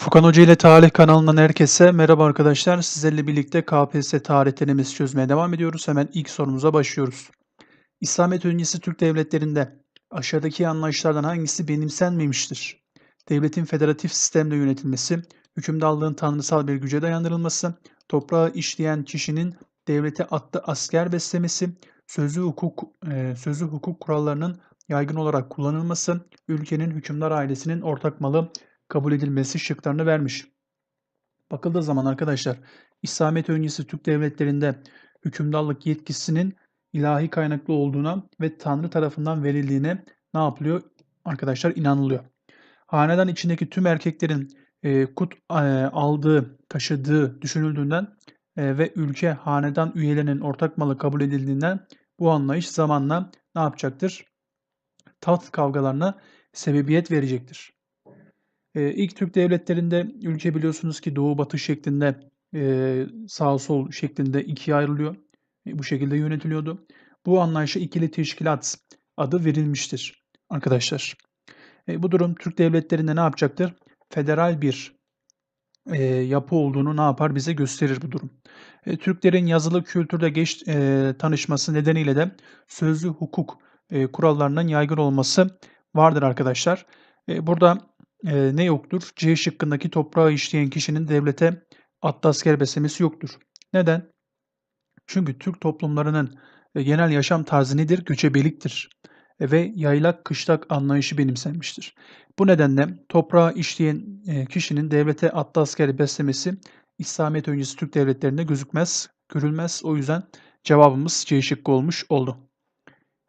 Furkan Hoca ile Tarih kanalından herkese merhaba arkadaşlar. Sizlerle birlikte KPSS tarihlerimizi çözmeye devam ediyoruz. Hemen ilk sorumuza başlıyoruz. İslamiyet öncesi Türk devletlerinde aşağıdaki anlayışlardan hangisi benimsenmemiştir? Devletin federatif sistemle yönetilmesi, hükümdarlığın tanrısal bir güce dayandırılması, toprağı işleyen kişinin devlete attığı asker beslemesi, sözlü hukuk, e, sözlü hukuk kurallarının yaygın olarak kullanılması, ülkenin hükümdar ailesinin ortak malı kabul edilmesi şıklarını vermiş. Bakıldığı zaman arkadaşlar İslamiyet öncesi Türk devletlerinde hükümdarlık yetkisinin ilahi kaynaklı olduğuna ve Tanrı tarafından verildiğine ne yapılıyor? Arkadaşlar inanılıyor. Hanedan içindeki tüm erkeklerin e, kut e, aldığı, taşıdığı düşünüldüğünden e, ve ülke hanedan üyelerinin ortak malı kabul edildiğinden bu anlayış zamanla ne yapacaktır? Taht kavgalarına sebebiyet verecektir. Eee, ilk Türk devletlerinde ülke biliyorsunuz ki doğu batı şeklinde eee, sağ sol şeklinde ikiye ayrılıyor. E, bu şekilde yönetiliyordu. Bu anlayışa ikili teşkilat adı verilmiştir arkadaşlar. E, bu durum Türk devletlerinde ne yapacaktır? Federal bir eee, yapı olduğunu ne yapar bize gösterir bu durum. E, Türklerin yazılı kültürde geç eee, tanışması nedeniyle de sözlü hukuk eee, kurallarının yaygın olması vardır arkadaşlar. E, burada Eee, ne yoktur? C şıkkındaki toprağı işleyen kişinin devlete atlı asker beslemesi yoktur. Neden? Çünkü Türk toplumlarının e, genel yaşam tarzı nedir? Göçebeliktir e, ve yaylak kışlak anlayışı benimsenmiştir. Bu nedenle toprağı işleyen e, kişinin devlete atlı asker beslemesi İslamiyet öncesi Türk devletlerinde gözükmez, görülmez. O yüzden cevabımız C şıkkı olmuş oldu.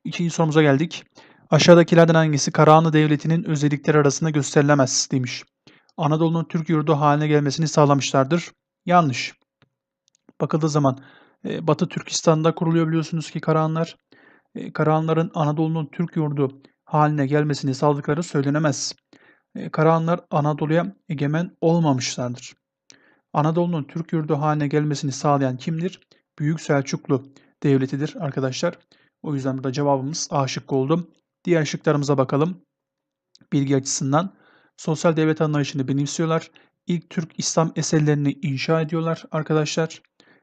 İkinci sorumuza geldik. Aşağıdakilerden hangisi Karahanlı Devleti'nin özellikleri arasında gösterilemez demiş. Anadolu'nun Türk yurdu haline gelmesini sağlamışlardır. Yanlış. Bakıldığı zaman e, Batı Türkistan'da kuruluyor biliyorsunuz ki Karahanlar. E, Karahanların Anadolu'nun Türk yurdu haline gelmesini sağladıkları söylenemez. E, Karahanlar Anadolu'ya egemen olmamışlardır. Anadolu'nun Türk yurdu haline gelmesini sağlayan kimdir? Büyük Selçuklu Devleti'dir arkadaşlar. O yüzden burada cevabımız A şıkkı oldu. Diğer şıklarımıza bakalım. Bilgi açısından sosyal devlet anlayışını benimsiyorlar. İlk Türk İslam eserlerini inşa ediyorlar arkadaşlar.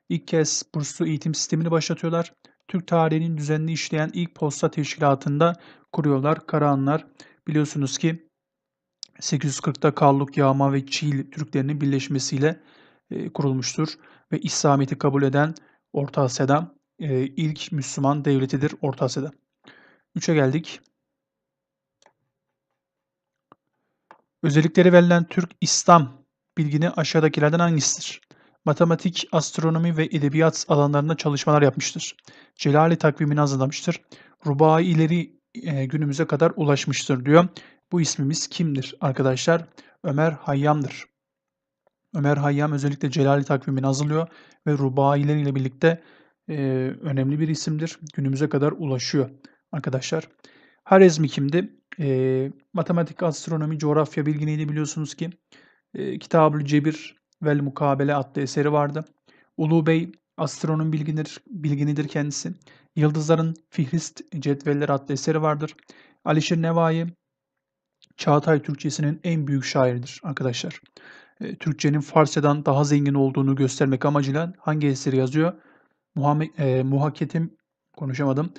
İlk kez burslu eğitim sistemini başlatıyorlar. Türk tarihinin düzenli işleyen ilk posta teşkilatında kuruyorlar. Karahanlar biliyorsunuz ki 840'ta Kalluk, Yağma ve Çiğil Türklerinin birleşmesiyle e, kurulmuştur. Ve İslamiyet'i kabul eden Orta Asya'da e, ilk Müslüman devletidir Orta Asya'da. 3'e geldik. Özellikleri verilen Türk İslam bilgini aşağıdakilerden hangisidir? Matematik, astronomi ve edebiyat alanlarında çalışmalar yapmıştır. Celali takvimini hazırlamıştır. Rubai ileri e, günümüze kadar ulaşmıştır diyor. Bu ismimiz kimdir arkadaşlar? Ömer Hayyam'dır. Ömer Hayyam özellikle Celali takvimini hazırlıyor ve Rubailer ile birlikte e, önemli bir isimdir. Günümüze kadar ulaşıyor arkadaşlar. Harezmi kimdi? E, matematik, astronomi, coğrafya bilginiydi biliyorsunuz ki. E, Kitab-ül Cebir vel Mukabele adlı eseri vardı. Ulu Bey astronom bilginir, bilginidir kendisi. Yıldızların Fihrist Cetvelleri adlı eseri vardır. Alişir Nevai Çağatay Türkçesinin en büyük şairidir arkadaşlar. E, Türkçenin Farsçadan daha zengin olduğunu göstermek amacıyla hangi eseri yazıyor? Muhammed, e, muhakketim konuşamadım.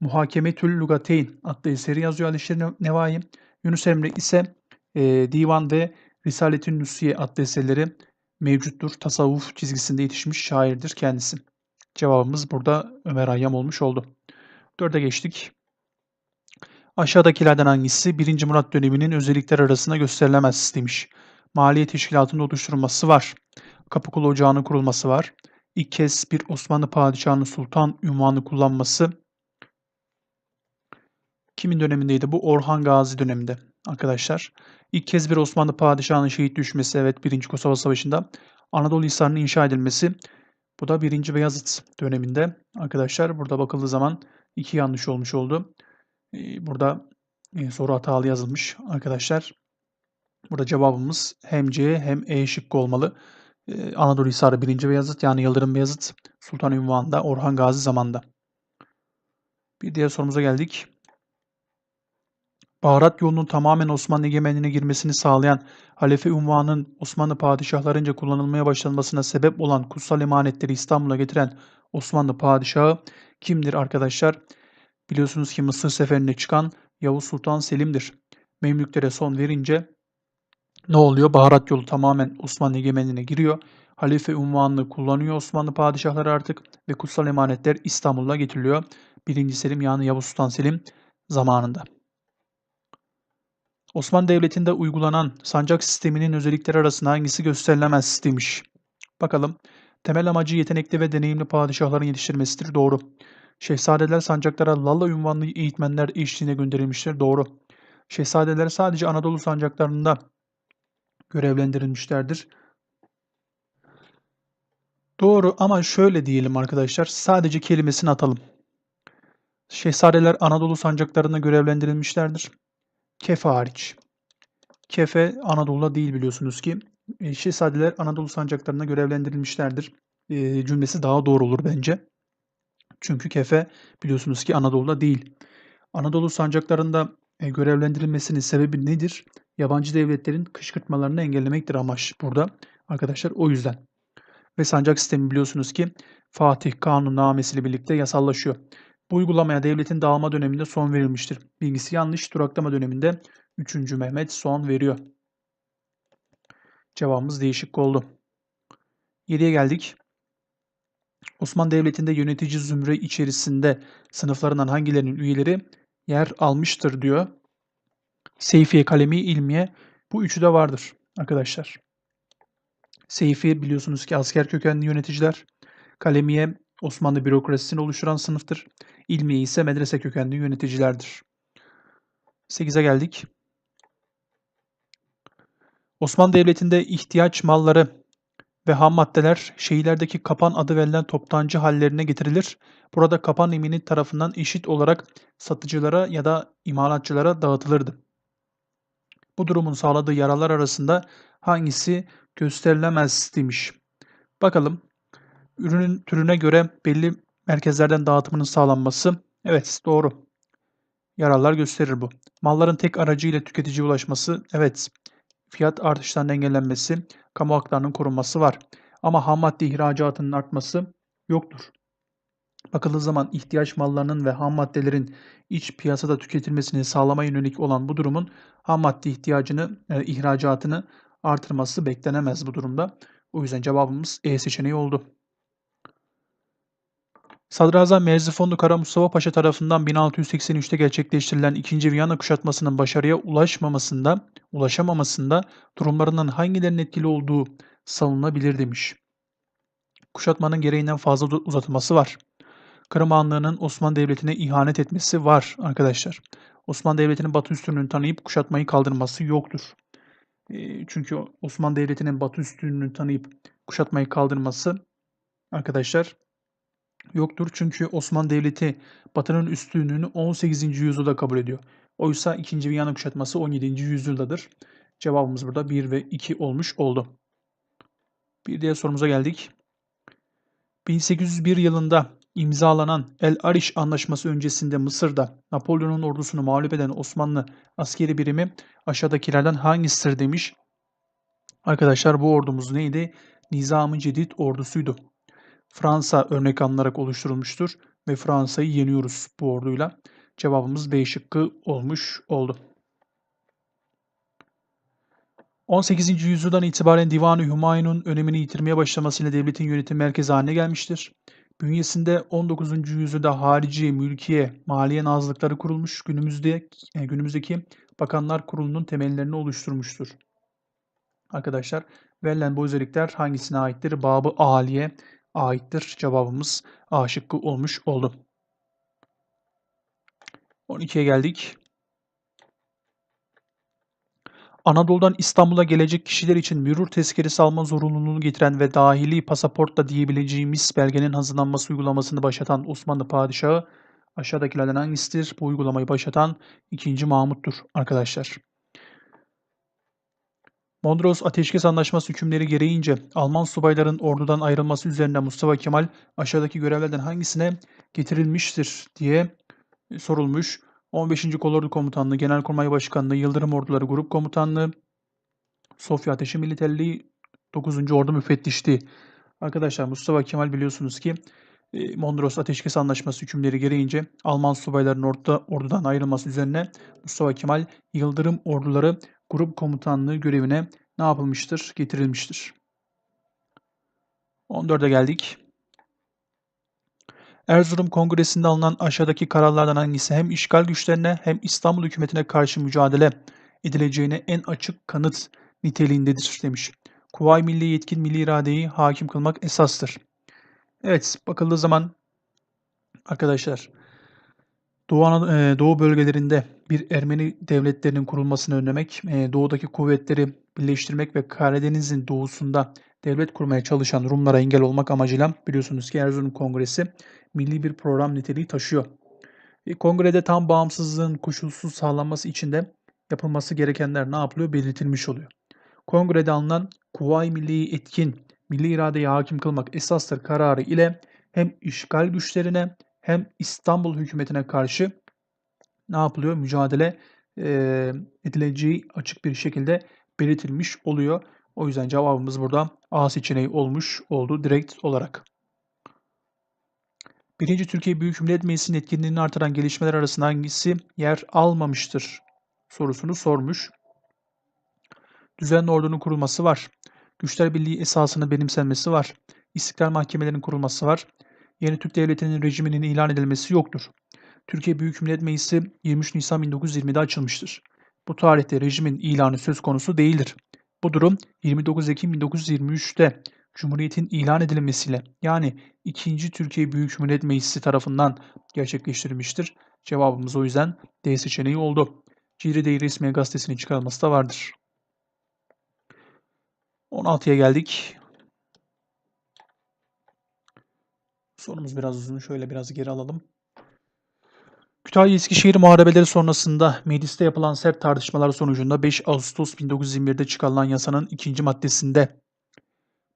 Muhakemetül Lugateyn adlı eseri yazıyor Alişir Nevai. Yunus Emre ise e, Divan ve Risaletün Nusiye adlı eserleri mevcuttur. Tasavvuf çizgisinde yetişmiş şairdir kendisi. Cevabımız burada Ömer Hayyam olmuş oldu. Dörde geçtik. Aşağıdakilerden hangisi 1. Murat döneminin özellikler arasında gösterilemez demiş. Maliye teşkilatının oluşturulması var. Kapıkulu Ocağı'nın kurulması var. İlk kez bir Osmanlı padişahının sultan ünvanı kullanması kimin dönemindeydi? Bu Orhan Gazi döneminde arkadaşlar. İlk kez bir Osmanlı padişahının şehit düşmesi evet 1. Kosova Savaşı'nda. Anadolu Hisarı'nın inşa edilmesi bu da 1. Beyazıt döneminde arkadaşlar. Burada bakıldığı zaman iki yanlış olmuş oldu. Burada soru hatalı yazılmış arkadaşlar. Burada cevabımız hem C hem E şıkkı olmalı. Anadolu Hisarı 1. Beyazıt yani Yıldırım Beyazıt Sultan Ünvan'da Orhan Gazi zamanında. Bir diğer sorumuza geldik. Baharat yolunun tamamen Osmanlı egemenliğine girmesini sağlayan halefe unvanının Osmanlı padişahlarınca kullanılmaya başlanmasına sebep olan kutsal emanetleri İstanbul'a getiren Osmanlı padişahı kimdir arkadaşlar? Biliyorsunuz ki Mısır seferine çıkan Yavuz Sultan Selim'dir. Memlüklere son verince ne oluyor? Baharat yolu tamamen Osmanlı egemenliğine giriyor. Halife unvanını kullanıyor Osmanlı padişahları artık ve kutsal emanetler İstanbul'a getiriliyor. 1. Selim yani Yavuz Sultan Selim zamanında. Osmanlı Devleti'nde uygulanan sancak sisteminin özellikleri arasında hangisi gösterilemez demiş. Bakalım. Temel amacı yetenekli ve deneyimli padişahların yetiştirmesidir. Doğru. Şehzadeler sancaklara Lalla ünvanlı eğitmenler eşliğine gönderilmiştir. Doğru. Şehzadeler sadece Anadolu sancaklarında görevlendirilmişlerdir. Doğru ama şöyle diyelim arkadaşlar. Sadece kelimesini atalım. Şehzadeler Anadolu sancaklarında görevlendirilmişlerdir. Kefe hariç. Kefe Anadolu'da değil biliyorsunuz ki. E, Şehzadeler Anadolu sancaklarında görevlendirilmişlerdir. E, cümlesi daha doğru olur bence. Çünkü Kefe biliyorsunuz ki Anadolu'da değil. Anadolu sancaklarında e, görevlendirilmesinin sebebi nedir? Yabancı devletlerin kışkırtmalarını engellemektir amaç burada. Arkadaşlar o yüzden. Ve sancak sistemi biliyorsunuz ki Fatih Kanunnamesi ile birlikte yasallaşıyor. Bu uygulamaya devletin dağılma döneminde son verilmiştir. Bilgisi yanlış. Duraklama döneminde 3. Mehmet son veriyor. Cevabımız değişik oldu. 7'ye geldik. Osmanlı Devleti'nde yönetici zümre içerisinde sınıflarından hangilerinin üyeleri yer almıştır diyor. Seyfiye, Kalemi, İlmiye bu üçü de vardır arkadaşlar. Seyfi biliyorsunuz ki asker kökenli yöneticiler. Kalemiye Osmanlı bürokrasisini oluşturan sınıftır. İlmiye ise medrese kökenli yöneticilerdir. 8'e geldik. Osmanlı Devleti'nde ihtiyaç malları ve ham maddeler şehirlerdeki kapan adı verilen toptancı hallerine getirilir. Burada kapan emini tarafından eşit olarak satıcılara ya da imalatçılara dağıtılırdı. Bu durumun sağladığı yaralar arasında hangisi gösterilemez demiş. Bakalım. Ürünün türüne göre belli merkezlerden dağıtımının sağlanması. Evet doğru. Yararlar gösterir bu. Malların tek aracıyla tüketiciye ulaşması. Evet. Fiyat artışlarının engellenmesi. Kamu haklarının korunması var. Ama ham madde ihracatının artması yoktur. Bakıldığı zaman ihtiyaç mallarının ve ham maddelerin iç piyasada tüketilmesini sağlama yönelik olan bu durumun ham madde ihtiyacını, e, ihracatını artırması beklenemez bu durumda. O yüzden cevabımız E seçeneği oldu. Sadrazam Merzifonlu Kara Mustafa Paşa tarafından 1683'te gerçekleştirilen 2. Viyana kuşatmasının başarıya ulaşmamasında, ulaşamamasında durumlarından hangilerinin etkili olduğu savunulabilir demiş. Kuşatmanın gereğinden fazla uzatılması var. Kırım Hanlığı'nın Osmanlı Devleti'ne ihanet etmesi var arkadaşlar. Osmanlı Devleti'nin Batı üstünlüğünü tanıyıp kuşatmayı kaldırması yoktur. Çünkü Osmanlı Devleti'nin Batı üstünlüğünü tanıyıp kuşatmayı kaldırması arkadaşlar yoktur. Çünkü Osmanlı Devleti Batı'nın üstünlüğünü 18. yüzyılda kabul ediyor. Oysa 2. Viyana kuşatması 17. yüzyıldadır. Cevabımız burada 1 ve 2 olmuş oldu. Bir diğer sorumuza geldik. 1801 yılında imzalanan El Arish Anlaşması öncesinde Mısır'da Napolyon'un ordusunu mağlup eden Osmanlı askeri birimi aşağıdakilerden hangisidir demiş. Arkadaşlar bu ordumuz neydi? Nizam-ı Cedid ordusuydu. Fransa örnek alınarak oluşturulmuştur ve Fransa'yı yeniyoruz bu orduyla. Cevabımız B şıkkı olmuş oldu. 18. yüzyıldan itibaren Divan-ı Hümayun'un önemini yitirmeye başlamasıyla devletin yönetim merkezi haline gelmiştir. Bünyesinde 19. yüzyılda harici, mülkiye, maliye nazlıkları kurulmuş, günümüzde e, günümüzdeki Bakanlar Kurulu'nun temellerini oluşturmuştur. Arkadaşlar verilen bu özellikler hangisine aittir? Babı Aliye aittir. Cevabımız A şıkkı olmuş oldu. 12'ye geldik. Anadolu'dan İstanbul'a gelecek kişiler için mürür tezkeresi alma zorunluluğunu getiren ve dahili pasaportla diyebileceğimiz belgenin hazırlanması uygulamasını başlatan Osmanlı padişahı aşağıdakilerden hangisidir? Bu uygulamayı başlatan 2. Mahmut'tur arkadaşlar. Mondros Ateşkes Anlaşması hükümleri gereğince Alman subayların ordudan ayrılması üzerine Mustafa Kemal aşağıdaki görevlerden hangisine getirilmiştir diye sorulmuş. 15. Kolordu Komutanlığı, Genelkurmay Başkanlığı, Yıldırım Orduları Grup Komutanlığı, Sofya Ateşi Militerliği, 9. Ordu Müfettişliği. Arkadaşlar Mustafa Kemal biliyorsunuz ki e, Mondros Ateşkes Anlaşması hükümleri gereğince Alman subayların orta, ordudan ayrılması üzerine Mustafa Kemal Yıldırım Orduları Grup Komutanlığı görevine ne yapılmıştır? Getirilmiştir. 14'e geldik. Erzurum Kongresi'nde alınan aşağıdaki kararlardan hangisi hem işgal güçlerine hem İstanbul hükümetine karşı mücadele edileceğine en açık kanıt niteliğindedir demiş. Kuvayi Milli yetkin milli iradeyi hakim kılmak esastır. Evet, bakıldığı zaman arkadaşlar Doğu, Anad- Doğu bölgelerinde bir Ermeni devletlerinin kurulmasını önlemek, doğudaki kuvvetleri birleştirmek ve Karadeniz'in doğusunda devlet kurmaya çalışan Rumlara engel olmak amacıyla biliyorsunuz ki Erzurum Kongresi milli bir program niteliği taşıyor. Kongrede tam bağımsızlığın koşulsuz sağlanması için de yapılması gerekenler ne yapılıyor belirtilmiş oluyor. Kongrede alınan Kuvayi Milli'yi etkin, milli iradeye hakim kılmak esastır kararı ile hem işgal güçlerine hem İstanbul hükümetine karşı ne yapılıyor? Mücadele e, edileceği açık bir şekilde belirtilmiş oluyor. O yüzden cevabımız burada A seçeneği olmuş oldu direkt olarak. Birinci Türkiye Büyük Millet Meclisi'nin etkinliğini artıran gelişmeler arasında hangisi yer almamıştır sorusunu sormuş. Düzenli ordunun kurulması var. Güçler Birliği esasını benimsenmesi var. İstiklal mahkemelerinin kurulması var. Yeni Türk Devleti'nin rejiminin ilan edilmesi yoktur. Türkiye Büyük Millet Meclisi 23 Nisan 1920'de açılmıştır. Bu tarihte rejimin ilanı söz konusu değildir. Bu durum 29 Ekim 1923'te Cumhuriyet'in ilan edilmesiyle yani 2. Türkiye Büyük Millet Meclisi tarafından gerçekleştirilmiştir. Cevabımız o yüzden D seçeneği oldu. Ciri Değil resmi gazetesinin çıkarılması da vardır. 16'ya geldik. Sorumuz biraz uzun. Şöyle biraz geri alalım. Kütahya Eskişehir muharebeleri sonrasında mecliste yapılan sert tartışmalar sonucunda 5 Ağustos 1921'de çıkarılan yasanın ikinci maddesinde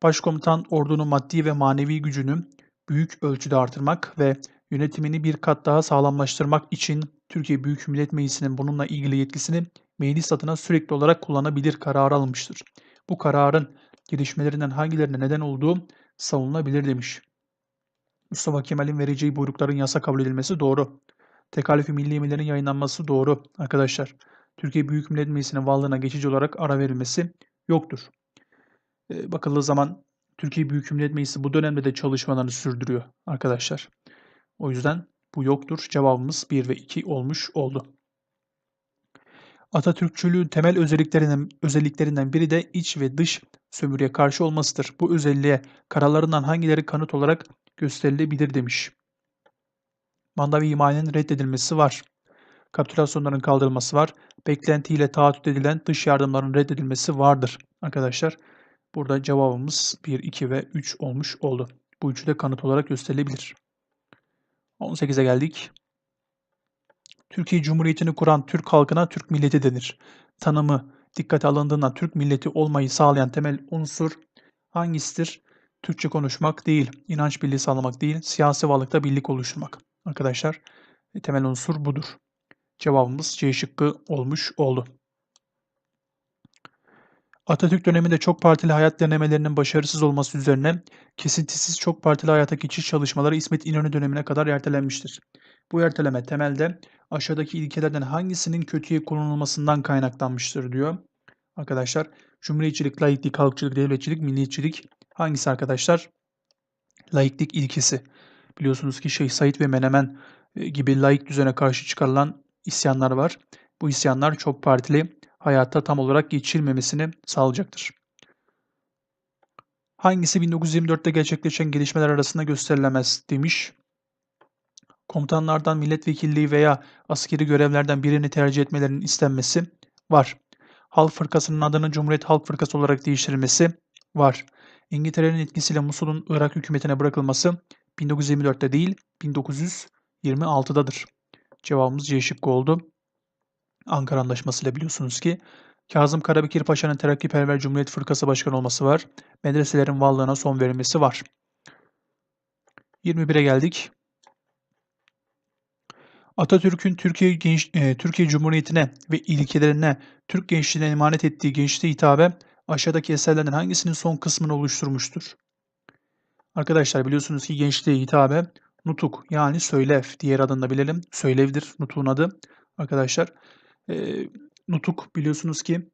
Başkomutan ordunun maddi ve manevi gücünü büyük ölçüde artırmak ve yönetimini bir kat daha sağlamlaştırmak için Türkiye Büyük Millet Meclisi'nin bununla ilgili yetkisini meclis adına sürekli olarak kullanabilir kararı alınmıştır. Bu kararın gelişmelerinden hangilerine neden olduğu savunulabilir demiş. Mustafa Kemal'in vereceği buyrukların yasa kabul edilmesi doğru. Tekalifi milli emirlerin yayınlanması doğru arkadaşlar. Türkiye Büyük Millet Meclisi'nin varlığına geçici olarak ara verilmesi yoktur. E, bakıldığı zaman Türkiye Büyük Millet Meclisi bu dönemde de çalışmalarını sürdürüyor arkadaşlar. O yüzden bu yoktur. Cevabımız 1 ve 2 olmuş oldu. Atatürkçülüğün temel özelliklerinden, özelliklerinden biri de iç ve dış sömürüye karşı olmasıdır. Bu özelliğe kararlarından hangileri kanıt olarak gösterilebilir demiş. Mandavi himayenin reddedilmesi var. Kapitülasyonların kaldırılması var. Beklentiyle taahhüt edilen dış yardımların reddedilmesi vardır arkadaşlar. Burada cevabımız 1, 2 ve 3 olmuş oldu. Bu üçü de kanıt olarak gösterilebilir. 18'e geldik. Türkiye Cumhuriyeti'ni kuran Türk halkına Türk milleti denir. Tanımı dikkate alındığında Türk milleti olmayı sağlayan temel unsur hangisidir? Türkçe konuşmak değil, inanç birliği sağlamak değil, siyasi varlıkta birlik oluşturmak. Arkadaşlar temel unsur budur. Cevabımız C şıkkı olmuş oldu. Atatürk döneminde çok partili hayat denemelerinin başarısız olması üzerine kesintisiz çok partili hayata geçiş çalışmaları İsmet İnönü dönemine kadar ertelenmiştir. Bu erteleme temelde aşağıdaki ilkelerden hangisinin kötüye kullanılmasından kaynaklanmıştır diyor. Arkadaşlar cumhuriyetçilik, laiklik, halkçılık, devletçilik, milliyetçilik hangisi arkadaşlar? Laiklik ilkesi. Biliyorsunuz ki Şeyh Said ve Menemen e, gibi laik düzene karşı çıkarılan isyanlar var. Bu isyanlar çok partili hayata tam olarak geçilmemesini sağlayacaktır. Hangisi 1924'te gerçekleşen gelişmeler arasında gösterilemez demiş. Komutanlardan milletvekilliği veya askeri görevlerden birini tercih etmelerinin istenmesi var. Halk Fırkası'nın adının Cumhuriyet Halk Fırkası olarak değiştirilmesi var. İngiltere'nin etkisiyle Musul'un Irak hükümetine bırakılması 1924'te değil 1926'dadır. Cevabımız C şıkkı oldu. Ankara Anlaşması ile biliyorsunuz ki Kazım Karabekir Paşa'nın Terakkiperver Cumhuriyet Fırkası Başkanı olması var. Medreselerin varlığına son verilmesi var. 21'e geldik. Atatürk'ün Türkiye genç, e, Türkiye Cumhuriyeti'ne ve ilkelerine Türk gençliğine emanet ettiği gençliğe hitabe aşağıdaki eserlerden hangisinin son kısmını oluşturmuştur? Arkadaşlar biliyorsunuz ki gençliğe hitabe nutuk yani söylev diğer adını da bilelim. Söylevdir nutukun adı. Arkadaşlar e, nutuk biliyorsunuz ki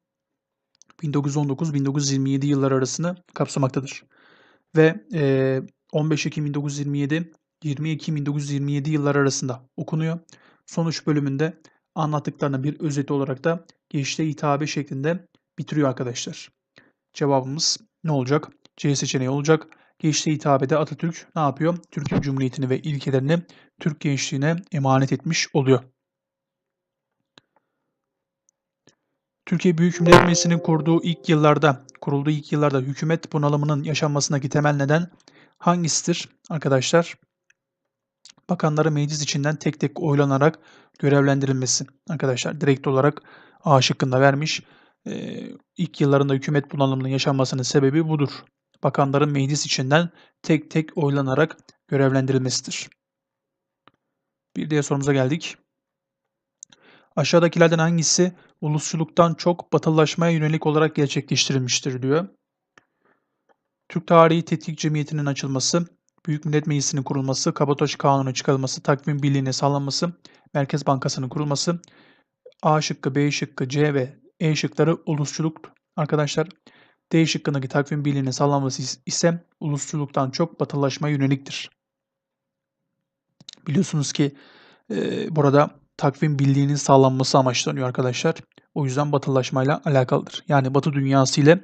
1919-1927 yılları arasını kapsamaktadır. Ve e, 15 Ekim 1927 20 Ekim 1927 yılları arasında okunuyor. Sonuç bölümünde anlattıklarını bir özeti olarak da gençliğe hitabe şeklinde bitiriyor arkadaşlar. Cevabımız ne olacak? C seçeneği olacak. Gençliğe hitabede Atatürk ne yapıyor? Türkiye Cumhuriyeti'ni ve ilkelerini Türk gençliğine emanet etmiş oluyor. Türkiye Büyük Millet Meclisi'nin kurduğu ilk yıllarda, kurulduğu ilk yıllarda hükümet bunalımının yaşanmasındaki temel neden hangisidir arkadaşlar? Bakanları meclis içinden tek tek oylanarak görevlendirilmesi. Arkadaşlar direkt olarak A şıkkında vermiş. Ee, ilk yıllarında hükümet bunalımının yaşanmasının sebebi budur. Bakanların meclis içinden tek tek oylanarak görevlendirilmesidir. Bir diğer sorumuza geldik. Aşağıdakilerden hangisi ulusçuluktan çok batılılaşmaya yönelik olarak gerçekleştirilmiştir diyor. Türk Tarihi Tetkik Cemiyeti'nin açılması, Büyük Millet Meclisi'nin kurulması, Kabataş Kanunu çıkarılması, takvim birliğine sağlanması, Merkez Bankası'nın kurulması, A şıkkı, B şıkkı, C ve E şıkları ulusçuluk arkadaşlar. D şıkkındaki takvim birliğine sağlanması ise ulusçuluktan çok batılılaşmaya yöneliktir. Biliyorsunuz ki e, burada takvim birliğinin sağlanması amaçlanıyor arkadaşlar. O yüzden batılılaşmayla alakalıdır. Yani batı dünyası ile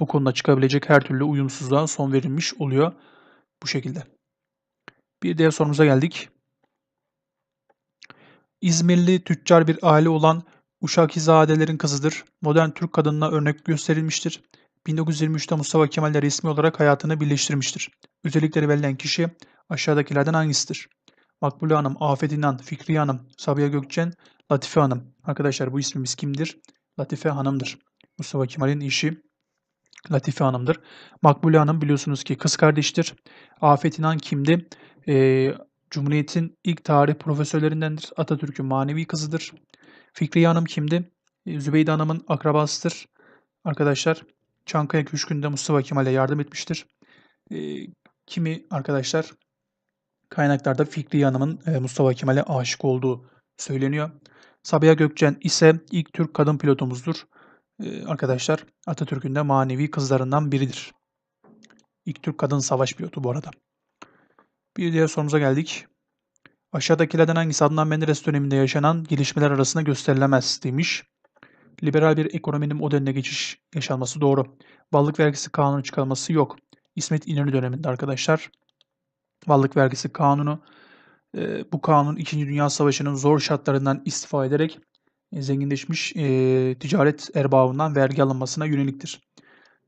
bu konuda çıkabilecek her türlü uyumsuzluğa son verilmiş oluyor bu şekilde. Bir diğer sorumuza geldik. İzmirli tüccar bir aile olan Uşakizadelerin kızıdır. Modern Türk kadınına örnek gösterilmiştir. 1923'te Mustafa Kemal ile resmi olarak hayatını birleştirmiştir. Özellikleri verilen kişi aşağıdakilerden hangisidir? Makbule Hanım, Afet İnan, Fikriye Hanım, Sabiha Gökçen, Latife Hanım. Arkadaşlar bu ismimiz kimdir? Latife Hanım'dır. Mustafa Kemal'in eşi Latife Hanım'dır. Makbule Hanım biliyorsunuz ki kız kardeştir. Afet İnan kimdi? Ee, Cumhuriyet'in ilk tarih profesörlerindendir. Atatürk'ün manevi kızıdır. Fikriye Hanım kimdi? Ee, Zübeyde Hanım'ın akrabasıdır. Arkadaşlar Çankaya Köşkü'nde Mustafa Kemal'e yardım etmiştir. Ee, kimi arkadaşlar kaynaklarda Fikriye Hanım'ın e, Mustafa Kemal'e aşık olduğu söyleniyor. Sabiha Gökçen ise ilk Türk kadın pilotumuzdur. Ee, arkadaşlar Atatürk'ün de manevi kızlarından biridir. İlk Türk kadın savaş pilotu bu arada. Bir diğer sorumuza geldik. Aşağıdakilerden hangisi Adnan Menderes döneminde yaşanan gelişmeler arasında gösterilemez demiş. Liberal bir ekonominin modeline geçiş yaşanması doğru. Ballık vergisi kanunu çıkarılması yok. İsmet İnönü döneminde arkadaşlar. Ballık vergisi kanunu e, bu kanun 2. Dünya Savaşı'nın zor şartlarından istifa ederek e, zenginleşmiş e, ticaret erbabından vergi alınmasına yöneliktir.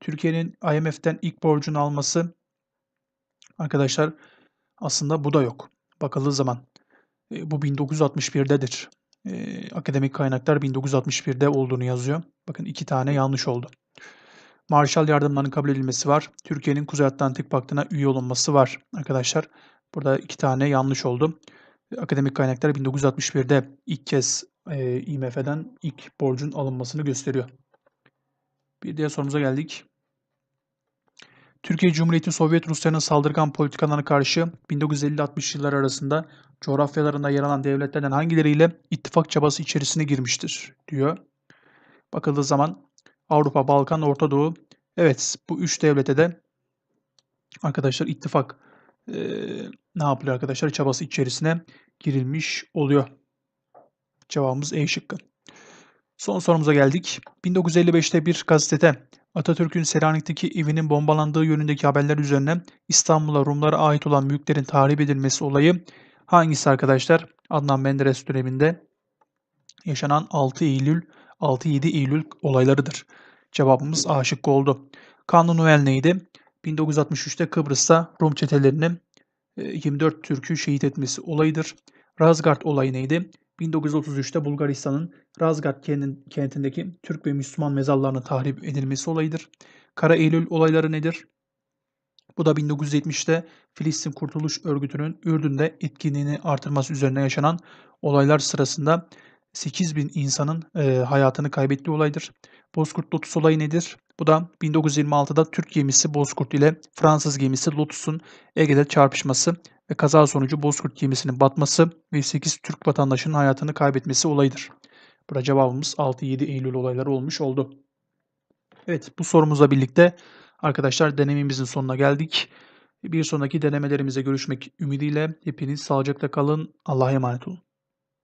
Türkiye'nin IMF'den ilk borcunu alması arkadaşlar aslında bu da yok. Bakıldığı zaman bu 1961'dedir. E, akademik kaynaklar 1961'de olduğunu yazıyor. Bakın iki tane yanlış oldu. Marshall yardımlarının kabul edilmesi var. Türkiye'nin Kuzey Atlantik Paktı'na üye olunması var arkadaşlar. Burada iki tane yanlış oldu. Akademik kaynaklar 1961'de ilk kez e, IMF'den ilk borcun alınmasını gösteriyor. Bir diğer sorumuza geldik. Türkiye Cumhuriyeti Sovyet Rusya'nın saldırgan politikalarına karşı 1950-60 yıllar arasında coğrafyalarında yer alan devletlerden hangileriyle ittifak çabası içerisine girmiştir diyor. Bakıldığı zaman Avrupa, Balkan, Orta Doğu. Evet bu üç devlete de arkadaşlar ittifak e, ne yapılıyor arkadaşlar çabası içerisine girilmiş oluyor. Cevabımız E şıkkı. Son sorumuza geldik. 1955'te bir gazetede Atatürk'ün Selanik'teki evinin bombalandığı yönündeki haberler üzerine İstanbul'a Rumlara ait olan mülklerin tahrip edilmesi olayı hangisi arkadaşlar? Adnan Menderes döneminde yaşanan 6 Eylül 6-7 Eylül olaylarıdır. Cevabımız A şıkkı oldu. Kanun Noel neydi? 1963'te Kıbrıs'ta Rum çetelerinin 24 e, Türk'ü şehit etmesi olayıdır. Razgard olayı neydi? 1933'te Bulgaristan'ın Razgard kentindeki Türk ve Müslüman mezarlarının tahrip edilmesi olayıdır. Kara Eylül olayları nedir? Bu da 1970'te Filistin Kurtuluş Örgütü'nün Ürdün'de etkinliğini artırması üzerine yaşanan olaylar sırasında 8000 insanın e, hayatını kaybettiği olaydır. Bozkurt Lotus olayı nedir? Bu da 1926'da Türk gemisi Bozkurt ile Fransız gemisi Lotus'un Ege'de çarpışması ve kaza sonucu Bozkurt gemisinin batması ve 8 Türk vatandaşının hayatını kaybetmesi olayıdır. Burada cevabımız 6-7 Eylül olayları olmuş oldu. Evet bu sorumuzla birlikte arkadaşlar denememizin sonuna geldik. Bir sonraki denemelerimize görüşmek ümidiyle hepiniz sağlıcakla kalın. Allah'a emanet olun.